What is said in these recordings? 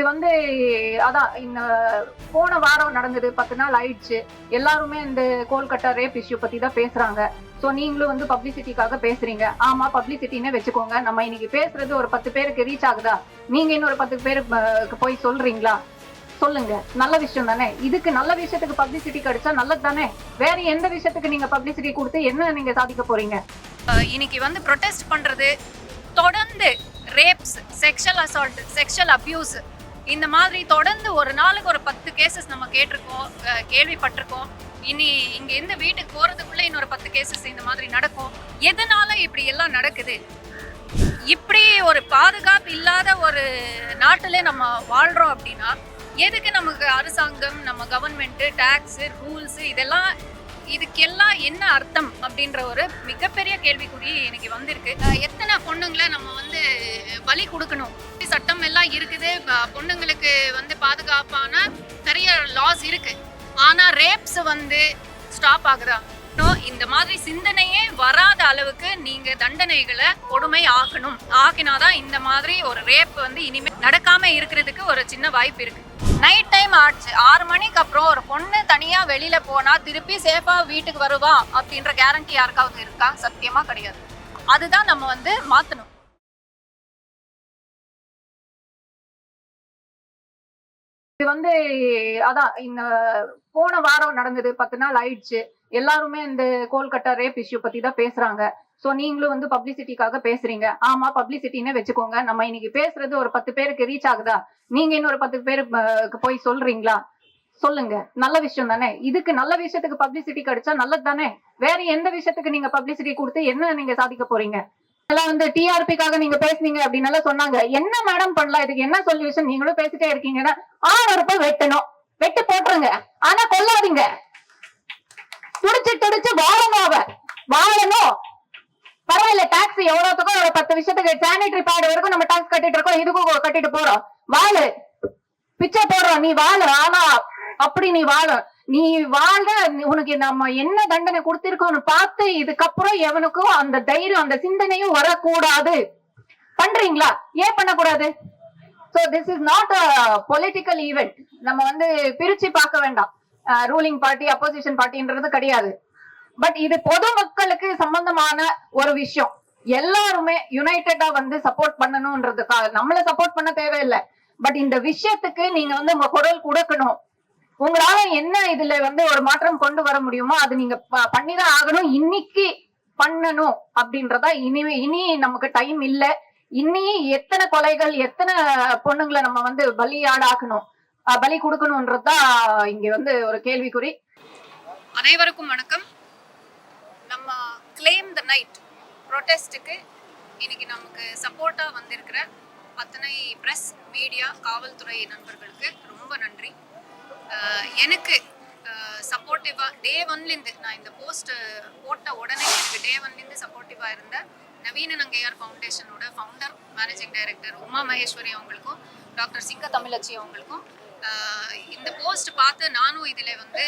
இது வந்து அதான் இந்த போன வாரம் நடந்தது பத்து நாள் ஆயிடுச்சு. எல்லாருமே இந்த கோல்கட்டா ரேப் இஷ்யூ பத்தி தான் பேசுறாங்க. சோ நீங்களும் வந்து பப்ளிசிட்டிக்காக பேசுறீங்க. ஆமா பப்ளிசிட்டினே வச்சுக்கோங்க. நம்ம இன்னைக்கு பேசுறது ஒரு பத்து பேருக்கு ரீச் ஆகுதா? நீங்க இன்னொரு பத்து பேருக்கு போய் சொல்றீங்களா? சொல்லுங்க. நல்ல விஷயம் தானே? இதுக்கு நல்ல விஷயத்துக்கு பப்ளிசிட்டி கிடைச்சா நல்லது தானே? வேற எந்த விஷயத்துக்கு நீங்க பப்ளிசிட்டி கொடுத்து என்ன நீங்க சாதிக்க போறீங்க? இன்னைக்கு வந்து ப்ரொடெஸ்ட் பண்றது தொடர்ந்து rapes sexual assault sexual abuse இந்த மாதிரி தொடர்ந்து ஒரு நாளுக்கு ஒரு பத்து கேசஸ் நம்ம கேட்டிருக்கோம் கேள்விப்பட்டிருக்கோம். இனி இங்க இருந்து வீட்டுக்கு போறதுக்குள்ள இன்னொரு பத்து கேசஸ் இந்த மாதிரி நடக்கும். எதனால இப்படி எல்லாம் நடக்குது? இப்படி ஒரு பாதுகாப்பு இல்லாத ஒரு நாட்டிலே நம்ம வாழ்றோம் அப்படின்னா எதுக்கு நமக்கு அரசாங்கம் நம்ம கவர்மெண்ட் டேக்ஸு ரூல்ஸ் இதெல்லாம் இதுக்கெல்லாம் என்ன அர்த்தம் அப்படின்ற ஒரு மிகப்பெரிய கேள்விக்குறி எனக்கு வந்திருக்கு. எத்தனை பொண்ணுங்களை நம்ம வந்து பலி கொடுக்கணும்? சட்டம் எல்லாம் இருக்குது. பொண்ணுங்களுக்கு வந்து பாதுகாப்பான நிறைய லாஸ் இருக்கு. ஆனா ரேப்ஸ் வந்து ஸ்டாப் ஆகுதா? இந்த மாதிரி சிந்தனையே வராத அளவுக்கு நீங்க தண்டனைகளை கொடுமை ஆக்கணும். ஆக்கினாதான் இந்த மாதிரி ஒரு ரேப் வந்து இனிமே நடக்காம இருக்கிறதுக்கு ஒரு சின்ன வாய்ப்பு இருக்கு. நைட் டைம் ஆச்சு. ஆறு மணிக்கு அப்புறம் ஒரு பொண்ணு தனியா வெளியில போனா திருப்பி சேஃபா வீட்டுக்கு வருவா அப்படின்ற கேரண்டி யாருக்காவது இருக்கா? சத்தியமா கிடையாது. அதுதான் நம்ம வந்து மாத்தணும். இது வந்து அதான் இந்த போன வாரம் நடந்தது பத்து நாள் ஆயிடுச்சு. எல்லாருமே இந்த கோல்கட்டா ரேப் இஷ்யூ பத்தி தான் பேசுறாங்க. சோ நீங்களும் வந்து பப்ளிசிட்டிக்காக பேசுறீங்க. ஆமா பப்ளிசிட்டின்னு வச்சுக்கோங்க. நம்ம இன்னைக்கு பேசுறது ஒரு பத்து பேருக்கு ரீச் ஆகுதா? நீங்க இன்னொரு பத்து பேருக்கு போய் சொல்றீங்களா? சொல்லுங்க. நல்ல விஷயம் தானே? இதுக்கு நல்ல விஷயத்துக்கு பப்ளிசிட்டி கிடைச்சா நல்லது தானே வேற எந்த விஷயத்துக்கு நீங்க பப்ளிசிட்டி கொடுத்து என்ன நீங்க சாதிக்க போறீங்க? இதெல்லாம் வந்து டிஆர்பிக்காக நீங்க பேசுனீங்க அப்படின்னு எல்லாம் சொன்னாங்க. என்ன மேடம் பண்ணலாம்? இதுக்கு என்ன சொல்யூஷன் நீங்களும் பேசிட்டே இருக்கீங்கன்னா ஆறு ரூபாய் வெட்டணும். வெட்டு போட்டுருங்க. ஆனா கொல்லாதீங்க. துடிச்சு துடிச்சு வாழணும் அவ. வாழணும். பரவாயில்ல டாக்ஸ் எவ்வளவுக்கும் ஒரு பத்து விஷயத்துக்கு சானிட்டரி பேட் வரைக்கும் நம்ம டாக்ஸ் கட்டிட்டு இருக்கோம். இதுக்கும் கட்டிட்டு போறோம். வாழு. பிச்சை போடுறோம். நீ வாழு. ஆனா அப்படி நீ வாழ. நீ வாழ உனக்கு நம்ம என்ன தண்டனை கொடுத்திருக்கோம்னு பார்த்து இதுக்கப்புறம் எவனுக்கும் அந்த தைரியம் அந்த சிந்தனையும் வரக்கூடாது. பண்றீங்களா? ஏன் பண்ணக்கூடாது? So this is not a political event நம்ம வந்து பிரிச்சு பார்க்க வேண்டாம். ரூலிங் பார்ட்டி அப்போசிஷன் பார்ட்டின்றது கிடையாது. பட் இது பொதுமக்களுக்கு சம்பந்தமான ஒரு விஷயம். எல்லாருமே யுனைடெடா வந்து சப்போர்ட் பண்ணணும்ன்றதுக்காக நம்மள சப்போர்ட் பண்ண தேவையில்லை. பட் இந்த விஷயத்துக்கு நீங்க வந்து உங்க குரல் கொடுக்கணும். உங்களால என்ன இதுல வந்து ஒரு மாற்றம் கொண்டு வர முடியுமோ அது நீங்க ப- பண்ணிதான் ஆகணும். இன்னைக்கு பண்ணணும் அப்படின்றதா இனி இனி நமக்கு டைம் இல்ல. இனி எத்தனை கொலைகள் எத்தனை பொண்ணுங்களை நம்ம வந்து பலியாடாக்கணும் பலி கொடுக்கணும்ன்றதுதான் இங்க வந்து ஒரு கேள்விக்குறி. அனைவருக்கும் வணக்கம். நம்ம கிளைம் த நைட் ப்ரொட்டஸ்ட்டுக்கு இன்னைக்கு நமக்கு சப்போர்ட்டாக வந்திருக்கிற அத்தனை ப்ரெஸ் மீடியா காவல்துறை நண்பர்களுக்கு ரொம்ப நன்றி. எனக்கு சப்போர்ட்டிவாக டே ஒன்லேருந்து நான் இந்த போஸ்ட் போட்ட உடனே எனக்கு டே ஒன்லேருந்து சப்போர்ட்டிவாக இருந்த Naveena Nangaiyar ஃபவுண்டேஷனோட founder managing director Uma Maheswari அவங்களுக்கும் டாக்டர் சிங்க தமிழச்சி அவங்களுக்கும் இந்த போஸ்ட் பார்த்து நானும் இதில் வந்து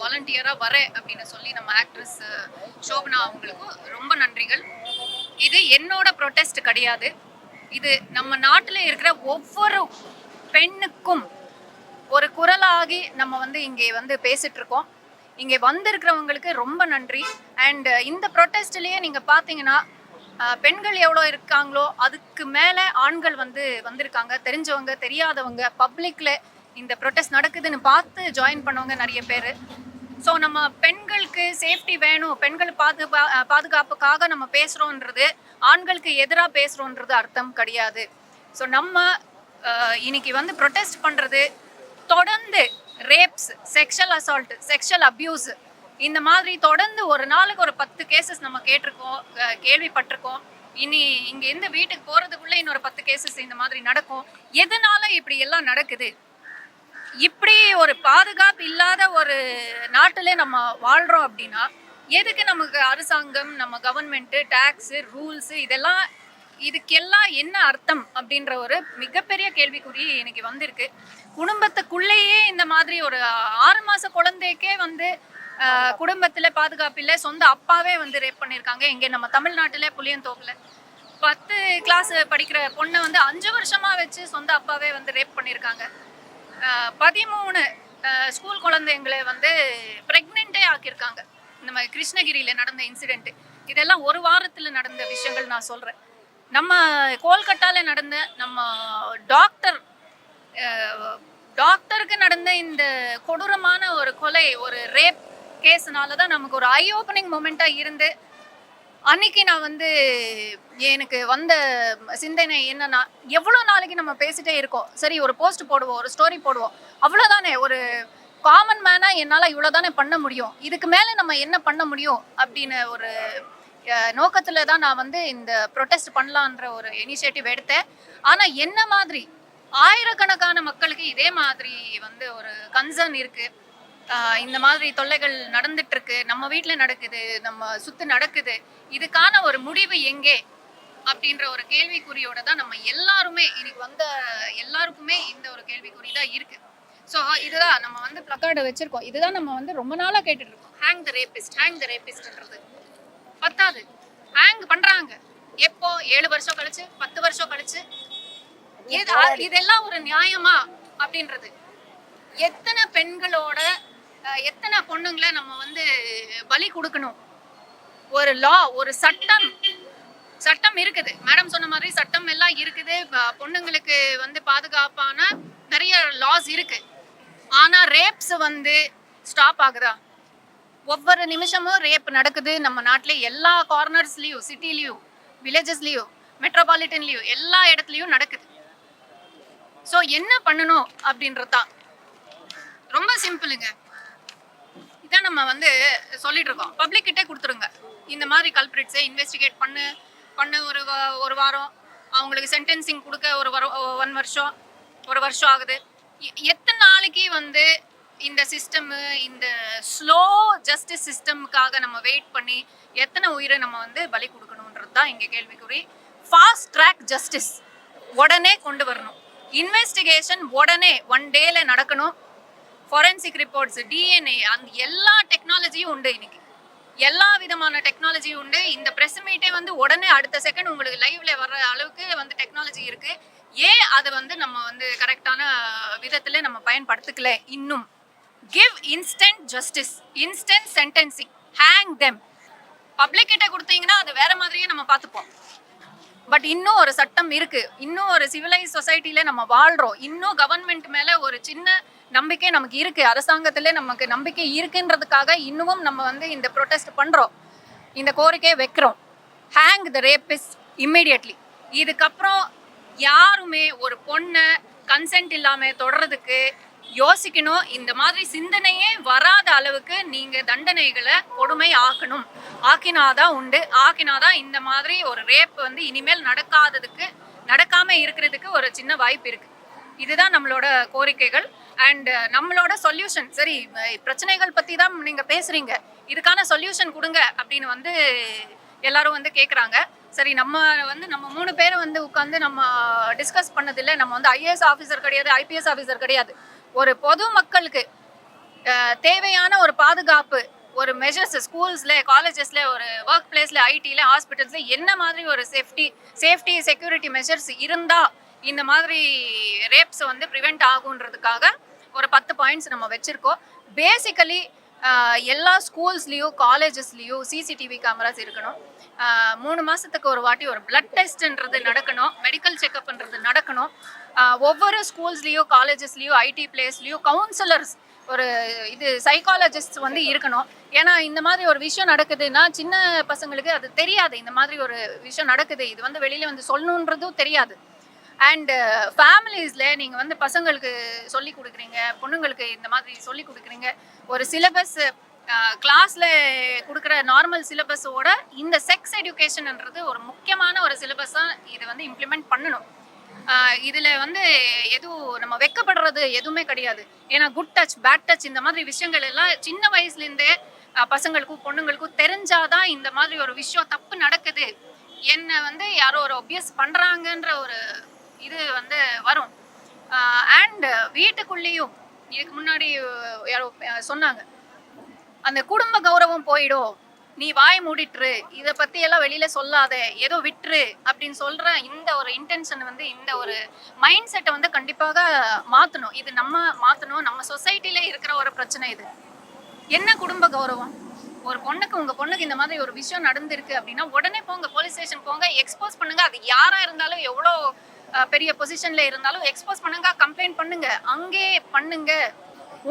வாலண்டியராக வரேன் அப்படின்னு சொல்லி நம்ம ஆக்ட்ரஸ் சோபனா அவங்களுக்கும் ரொம்ப நன்றிகள். இது என்னோட ப்ரொட்டஸ்ட் கிடையாது. இது நம்ம நாட்டில் இருக்கிற ஒவ்வொரு பெண்ணுக்கும் ஒரு குரலாகி நம்ம வந்து இங்கே வந்து பேசிட்டு இருக்கோம் இங்கே வந்திருக்கிறவங்களுக்கு ரொம்ப நன்றி. அண்ட் இந்த ப்ரொட்டஸ்ட்லேயே நீங்கள் பார்த்தீங்கன்னா பெண்கள் எவ்வளோ இருக்காங்களோ அதுக்கு மேலே ஆண்கள் வந்து வந்திருக்காங்க. தெரிஞ்சவங்க தெரியாதவங்க பப்ளிக்கில் இந்த ப்ரொட்டஸ்ட் நடக்குதுன்னு பார்த்து ஜாயின் பண்ணவங்க நிறைய பேர். ஸோ நம்ம பெண்களுக்கு சேஃப்டி வேணும். பெண்கள் பாதுகா பாதுகாப்புக்காக நம்ம பேசுகிறோன்றது ஆண்களுக்கு எதிராக பேசுகிறோன்றது அர்த்தம் கிடையாது. ஸோ நம்ம இன்னைக்கு வந்து ப்ரொட்டஸ்ட் பண்ணுறது தொடர்ந்து rapes sexual assault sexual abuse இந்த மாதிரி தொடர்ந்து ஒரு நாளுக்கு ஒரு பத்து கேசஸ் நம்ம கேட்டிருக்கோம் கேள்விப்பட்டிருக்கோம். இனி இங்கேருந்து வீட்டுக்கு போகிறதுக்குள்ளே இன்னொரு பத்து கேசஸ் இந்த மாதிரி நடக்கும். எதனால இப்படி எல்லாம் நடக்குது? இப்படி ஒரு பாதுகாப்பு இல்லாத ஒரு நாட்டிலே நம்ம வாழ்கிறோம் அப்படின்னா எதுக்கு நமக்கு அரசாங்கம் நம்ம கவர்மெண்ட்டு டேக்ஸு ரூல்ஸு இதெல்லாம் இதுக்கெல்லாம் என்ன அர்த்தம் அப்படின்ற ஒரு மிகப்பெரிய கேள்விக்குறி எனக்கு வந்திருக்கு. குடும்பத்துக்குள்ளேயே இந்த மாதிரி ஒரு ஆறு மாத குழந்தைக்கே வந்து குடும்பத்தில் பாதுகாப்பில் சொந்த அப்பாவே வந்து ரேப் பண்ணியிருக்காங்க இங்கே நம்ம தமிழ்நாட்டில் புளியந்தோப்பில். பத்து கிளாஸ் படிக்கிற பொண்ணை வந்து அஞ்சு வருஷமாக வச்சு சொந்த அப்பாவே வந்து ரேப் பண்ணியிருக்காங்க பதிமூணு ஸ்கூல் குழந்தைங்களை வந்து ப்ரெக்னெண்ட்டே ஆக்கியிருக்காங்க. இந்த மாதிரி கிருஷ்ணகிரியில் நடந்த இன்சிடெண்ட்டு இதெல்லாம் ஒரு வாரத்தில் நடந்த விஷயங்கள் நான் சொல்கிறேன் நம்ம கோல்கட்டாவில் நடந்த நம்ம டாக்டர் டாக்டருக்கு நடந்த இந்த கொடூரமான ஒரு கொலை ஒரு ரேப் கேஸ்னால தான் நமக்கு ஒரு ஐ ஓப்பனிங் மூமெண்ட்டாக இருந்து அன்னைக்கு நான் வந்து எனக்கு வந்த சிந்தனை என்னன்னா எவ்வளோ நாளைக்கு நம்ம பேசிட்டே இருக்கோம். சரி ஒரு போஸ்ட் போடுவோம் ஒரு ஸ்டோரி போடுவோம். அவ்வளோதானே ஒரு காமன் மேனாக என்னால் இவ்வளோ தானே பண்ண முடியும். இதுக்கு மேலே நம்ம என்ன பண்ண முடியும் அப்படின்னு ஒரு நோக்கத்தில் தான் நான் வந்து இந்த ப்ரொட்டஸ்ட் பண்ணலான்ற ஒரு இனிஷியேட்டிவ் எடுத்தேன். ஆனால் என்ன மாதிரி? ஆயிரக்கணக்கான மக்களுக்கு இதே மாதிரி வந்து ஒரு கன்சர்ன் இருக்குது இந்த மாதிரி தொல்லைகள் நடந்துட்டு இருக்கு நம்ம வீட்ல நடக்குது நம்ம சுத்து நடக்குது. இதுக்கான ஒரு முடிவு எங்கே? அப்படின்ற ஒரு கேள்விக்குறியோட தான் நம்ம எல்லாருமே இன்னைக்கு வந்த எல்லாருக்குமே இந்த ஒரு கேள்விக்குறி தான் இருக்கு. ஸோ இதுதான் நம்ம வந்து பிளக்கார்டு வச்சிருக்கோம். இதுதான் நம்ம வந்து ரொம்ப நாளா கேட்டுட்டு இருக்கோம் hang the rapist hang the ரேபிஸ்ட்ன்றது பத்தாது. ஹேங் பண்றாங்க. எப்போ? ஏழு வருஷம் கழிச்சு? பத்து வருஷம் கழிச்சு? இதெல்லாம் ஒரு நியாயமா? அப்படின்றது. எத்தனை பெண்களோட எத்தனை பொண்ணுங்களை நம்ம வந்து பலி கொடுக்கணும்? ஒரு லா ஒரு சட்டம் சட்டம் இருக்குது. மேடம் சொன்ன மாதிரி சட்டம் எல்லாம் இருக்குது. பொண்ணுங்களுக்கு வந்து பாதுகாப்பான நிறைய லாஸ் இருக்கு. ஆனா ரேப்ஸ் வந்து ஸ்டாப் ஆகுதா? ஒவ்வொரு நிமிஷமும் ரேப் நடக்குது. நம்ம நாட்டில் எல்லா கார்னர்ஸ்லயும் சிட்டிலேயும் வில்லேஜஸ்லயும் மெட்ரோபாலிட்டன்லயும் எல்லா இடத்துலயும் நடக்குது. ஸோ என்ன பண்ணணும் அப்படின்றது தான் ரொம்ப சிம்பிளுங்க இதான் நம்ம வந்து சொல்லிட்டு இருக்கோம் பப்ளிக் கிட்டே கொடுத்துருங்க. இந்த மாதிரி கல்பிரிட்ஸை இன்வெஸ்டிகேட் பண்ணு பண்ண ஒரு ஒரு வாரம். அவங்களுக்கு சென்டென்சிங் கொடுக்க ஒரு வாரம் ஒன் வருஷம் ஒரு வருஷம் ஆகுது. எத்தனை நாளைக்கு வந்து இந்த சிஸ்டமு இந்த ஸ்லோ ஜஸ்டிஸ் சிஸ்டமுக்காக நம்ம வெயிட் பண்ணி எத்தனை உயிரை நம்ம வந்து பலி கொடுக்கணுன்றது தான் இங்கே கேள்விக்குறி. ஃபாஸ்ட் ட்ராக் ஜஸ்டிஸ் உடனே கொண்டு வரணும். இன்வெஸ்டிகேஷன் உடனே ஒன் டேல நடக்கணும். ஃபொரன்சிக் ரிப்போர்ட்ஸ் டிஎன்ஏ அந்த எல்லா டெக்னாலஜியும் உண்டு இன்னைக்கு. எல்லா விதமான டெக்னாலஜியும் உண்டு. இந்த ப்ரெஸ் மீட்டே வந்து உடனே அடுத்த செகண்ட் உங்களுக்கு லைவ்ல வர்ற அளவுக்கு வந்து டெக்னாலஜி இருக்கு. ஏன் அதை வந்து நம்ம வந்து கரெக்டான விதத்துல நம்ம பயன்படுத்திக்கல இன்னும்? Give instant justice instant sentencing hang them public கிட்ட கொடுத்தீங்கன்னா அது வேற மாதிரியே நம்ம பார்த்துப்போம். பட் இன்னும் ஒரு சட்டம் இருக்கு. இன்னும் ஒரு சிவிலைஸ் சொசைட்டில நம்ம வாழ்றோம். இன்னும் கவர்மெண்ட் மேல ஒரு சின்ன நம்பிக்கை நமக்கு இருக்கு. அரசாங்கத்திலே நமக்கு நம்பிக்கை இருக்குன்றதுக்காக இன்னமும் நம்ம வந்து இந்த ப்ரொடெஸ்ட் பண்றோம். இந்த கோரிக்கையை வைக்கிறோம். ஹேங் த ரேபிஸ்ட் இம்மிடியட்லி இதுக்கப்புறம் யாருமே ஒரு பொண்ணை கன்சென்ட் இல்லாமல் தொடர்றதுக்கு யோசிக்கணும். இந்த மாதிரி சிந்தனையே வராத அளவுக்கு நீங்க தண்டனைகளை கொடுமை ஆக்கணும். ஆக்கினாதான் உண்டு. ஆக்கினாதான் இந்த மாதிரி ஒரு ரேப் வந்து இனிமேல் நடக்காததுக்கு நடக்காம இருக்கிறதுக்கு ஒரு சின்ன வாய்ப்பு இருக்கு. இதுதான் நம்மளோட கோரிக்கைகள். அண்ட் uh, நம்மளோட சொல்யூஷன் சரி பிரச்சனைகள் பற்றி தான் நீங்கள் பேசுகிறீங்க இதுக்கான சொல்யூஷன் கொடுங்க அப்படின்னு வந்து எல்லாரும் வந்து கேட்குறாங்க சரி நம்ம வந்து நம்ம மூணு பேரும் வந்து உட்காந்து நம்ம டிஸ்கஸ் பண்ணதில்லை. நம்ம வந்து ஐஏஎஸ் ஆஃபீஸர் கிடையாது ஐபிஎஸ் ஆஃபீஸர் கிடையாது. ஒரு பொது மக்களுக்கு தேவையான ஒரு பாதுகாப்பு ஒரு மெஷர்ஸ் ஸ்கூல்ஸில் காலேஜஸில் ஒரு ஒர்க் பிளேஸில் ஐடியில் ஹாஸ்பிட்டல்ஸில் என்ன மாதிரி ஒரு சேஃப்டி சேஃப்டி செக்யூரிட்டி மெஷர்ஸ் இருந்தால் இந்த மாதிரி ரேப்ஸ் வந்து ப்ரிவெண்ட் ஆகுன்றதுக்காக ஒரு பத்து பாயிண்ட்ஸ் நம்ம வச்சுருக்கோம். பேசிக்கலி எல்லா ஸ்கூல்ஸ்லேயும் காலேஜஸ்லேயும் சிசிடிவி கேமராஸ் இருக்கணும். மூணு மாதத்துக்கு ஒரு வாட்டி ஒரு பிளட் டெஸ்ட்ன்றது நடக்கணும். மெடிக்கல் செக்அப்ன்றது நடக்கணும். ஒவ்வொரு ஸ்கூல்ஸ்லேயும் காலேஜஸ்லேயும் ஐடி பிளேஸ்லேயும் கவுன்சிலர்ஸ் ஒரு இது சைக்காலஜிஸ்ட் வந்து இருக்கணும். ஏன்னா இந்த மாதிரி ஒரு விஷயம் நடக்குதுன்னா சின்ன பசங்களுக்கு அது தெரியாது. இந்த மாதிரி ஒரு விஷயம் நடக்குது. இது வந்து வெளியில் வந்து சொல்லணுன்றதும் தெரியாது. அண்டு ஃபேமிலிஸில் நீங்கள் வந்து பசங்களுக்கு சொல்லி கொடுக்குறீங்க பொண்ணுங்களுக்கு இந்த மாதிரி சொல்லி கொடுக்குறீங்க. ஒரு சிலபஸ் uh, கிளாஸில் கொடுக்குற நார்மல் சிலபஸோட இந்த செக்ஸ் எஜுகேஷன்ன்றது ஒரு முக்கியமான ஒரு சிலபஸாக இதை வந்து இம்ப்ளிமெண்ட் பண்ணணும். Uh, இதில் வந்து எதுவும் நம்ம வெக்கப்படுறது எதுவுமே கிடையாது. ஏன்னா குட் டச் பேட் டச் இந்த மாதிரி விஷயங்கள் எல்லாம் சின்ன வயசுலேருந்தே uh, பசங்களுக்கும் பொண்ணுங்களுக்கும் தெரிஞ்சாதான் இந்த மாதிரி ஒரு விஷயம் தப்பு நடக்குது. என்ன வந்து யாரோ ஒரு ஒபியஸ் பண்ணுறாங்கன்ற ஒரு இது வந்து வரும். அண்ட் வீட்டுக்குள்ளேயும் இதுக்கு முன்னாடி யாரோ சொன்னாங்க. அந்த குடும்ப கௌரவம் போயிடும். நீ வாய் மூடிட்டுரு. இதை பத்தி எல்லாம் வெளியில சொல்லாத. ஏதோ விட்டுரு அப்படின்னு சொல்ற இந்த ஒரு இன்டென்ஷன் வந்து இந்த ஒரு மைண்ட் செட்டை வந்து கண்டிப்பாக மாத்தணும். இது நம்ம மாத்தணும். நம்ம சொசைட்டில இருக்கிற ஒரு பிரச்சனை இது. என்ன குடும்ப கௌரவம்? ஒரு பொண்ணுக்கு உங்க பொண்ணுக்கு இந்த மாதிரி ஒரு விஷயம் நடந்திருக்கு அப்படின்னா உடனே போங்க போலீஸ் ஸ்டேஷன் போங்க எக்ஸ்போஸ் பண்ணுங்க. அது யாரா இருந்தாலும் எவ்வளோ பெரிய பொசிஷன்ல இருந்தாலும் எக்ஸ்போஸ் பண்ணுங்க கம்ப்ளைண்ட் பண்ணுங்க. அங்கே பண்ணுங்க.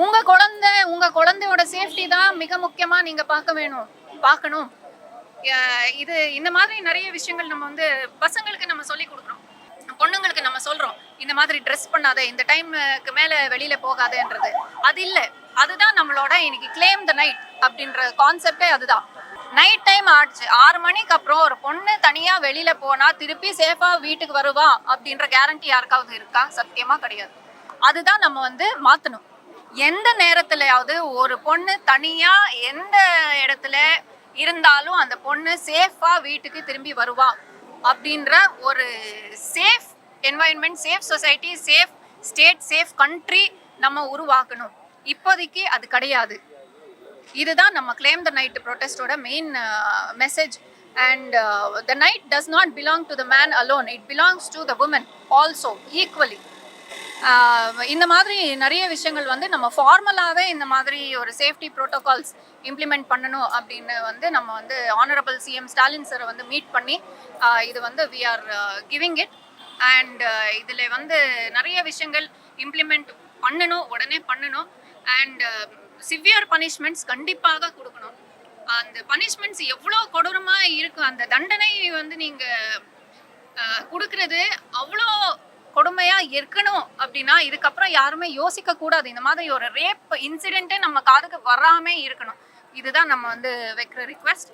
உங்க குழந்தை உங்க குழந்தையோட சேஃப்டி தான் மிக முக்கியமா நீங்க பார்க்க வேணும் பார்க்கணும். இது இந்த மாதிரி நிறைய விஷயங்கள் நம்ம வந்து பசங்களுக்கு நம்ம சொல்லி கொடுக்குறோம். பொண்ணுங்களுக்கு நம்ம சொல்றோம் இந்த மாதிரி ட்ரெஸ் பண்ணாத இந்த டைமுக்கு மேல வெளியில போகாதன்றது. அது இல்லை. அதுதான் நம்மளோட இன்னைக்கு கிளைம் த நைட் அப்படின்ற கான்செப்டே அதுதான். நைட் டைம் ஆச்சு. ஆறு மணிக்கு அப்புறம் ஒரு பொண்ணு தனியா வெளியில போனா திருப்பி சேஃபா வீட்டுக்கு வருவா அப்படின்ற கேரண்டி யாருக்காவது இருக்கா? சத்தியமா கிடையாது. அதுதான் நம்ம வந்து மாத்தணும். எந்த நேரத்துலயாவது ஒரு பொண்ணு தனியா எந்த இடத்துல இருந்தாலும் அந்த பொண்ணு சேஃபா வீட்டுக்கு திரும்பி வருவா அப்படின்ற ஒரு safe environment safe society safe state safe country நம்ம உருவாக்கணும். இப்போதைக்கு அது கிடையாது. இதுதான் நம்ம claim the night ப்ரொட்டஸ்டோட main message and the night does not belong to the man alone it belongs to the woman also equally இந்த மாதிரி நிறைய விஷயங்கள் வந்து நம்ம ஃபார்மலாகவே இந்த மாதிரி ஒரு சேஃப்டி ப்ரோட்டோகால்ஸ் இம்ப்ளிமெண்ட் பண்ணணும் அப்படின்னு வந்து நம்ம வந்து ஆனரபிள் சிஎம் ஸ்டாலின் சாரை வந்து மீட் பண்ணி இது வந்து we are giving it and இதில் வந்து நிறைய விஷயங்கள் இம்ப்ளிமெண்ட் பண்ணணும் உடனே பண்ணணும். அண்ட் சிவியர் பனிஷ்மெண்ட்ஸ் கண்டிப்பாக கொடுக்கணும். அந்த பனிஷ்மெண்ட்ஸ் எவ்வளோ கொடூரமாக இருக்கும் அந்த தண்டனை வந்து நீங்கள் கொடுக்கறது அவ்வளோ கொடுமையாக இருக்கணும் அப்படின்னா இதுக்கப்புறம் யாருமே யோசிக்க கூடாது. இந்த மாதிரி ஒரு ரேப் இன்சிடென்ட்டே நம்ம காதுக்கு வராம இருக்கணும். இதுதான் நம்ம வந்து வைக்கிற ரிக்வெஸ்ட்